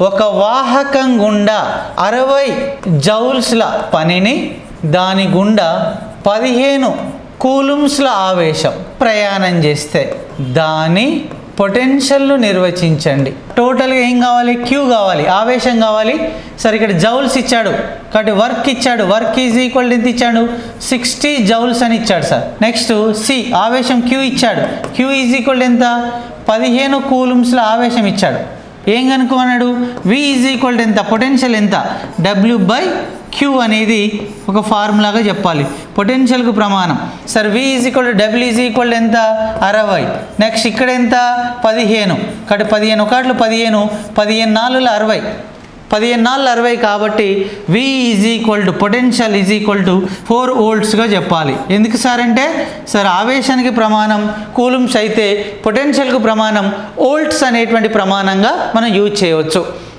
ఒక వాహకం గుండా అరవై జౌల్స్ల పనిని దాని గుండా పదిహేను కూలుమ్స్ల ఆవేశం ప్రయాణం చేస్తే దాని పొటెన్షియల్ను నిర్వచించండి. టోటల్గా ఏం కావాలి? క్యూ కావాలి. ఆవేశం కావాలి. సరే ఇక్కడ జౌల్స్ ఇచ్చాడు. కాబట్టి వర్క్ ఇచ్చాడు. వర్క్ ఈజ్ ఈక్వల్ ఎంత ఇచ్చాడు? సిక్స్టీ జౌల్స్ అని ఇచ్చాడు సార్. నెక్స్ట్ సి ఆవేశం క్యూ ఇచ్చాడు. క్యూ ఈజ్ ఈక్వల్ ఎంత? పదిహేను కూలుమ్స్ల ఆవేశం ఇచ్చాడు. ఏం కనుక్కోమన్నాడు? వి ఈజ్ ఈక్వల్ ఎంత? పొటెన్షియల్ ఎంత? డబ్ల్యూ బై క్యూ అనేది ఒక ఫార్ములాగా చెప్పాలి. పొటెన్షియల్కు ప్రమాణం. Sir V is equal W is equal ఎంత? అరవై. నెక్స్ట్ ఇక్కడ ఎంత? పదిహేను. కాబట్టి పదిహేను ఒకట్లు పదిహేను పదిహేను నాలుగులో అరవై. పదిహేను నాలుగు అరవై కాబట్టి V is equal to potential is equal to four వోల్ట్స్గా చెప్పాలి. ఎందుకు సార్ అంటే సార్ ఆవేశానికి ప్రమాణం కూలుమ్స్ అయితే పొటెన్షియల్కు ప్రమాణం వోల్ట్స్ అనేటువంటి ప్రమాణంగా మనం యూజ్ చేయవచ్చు.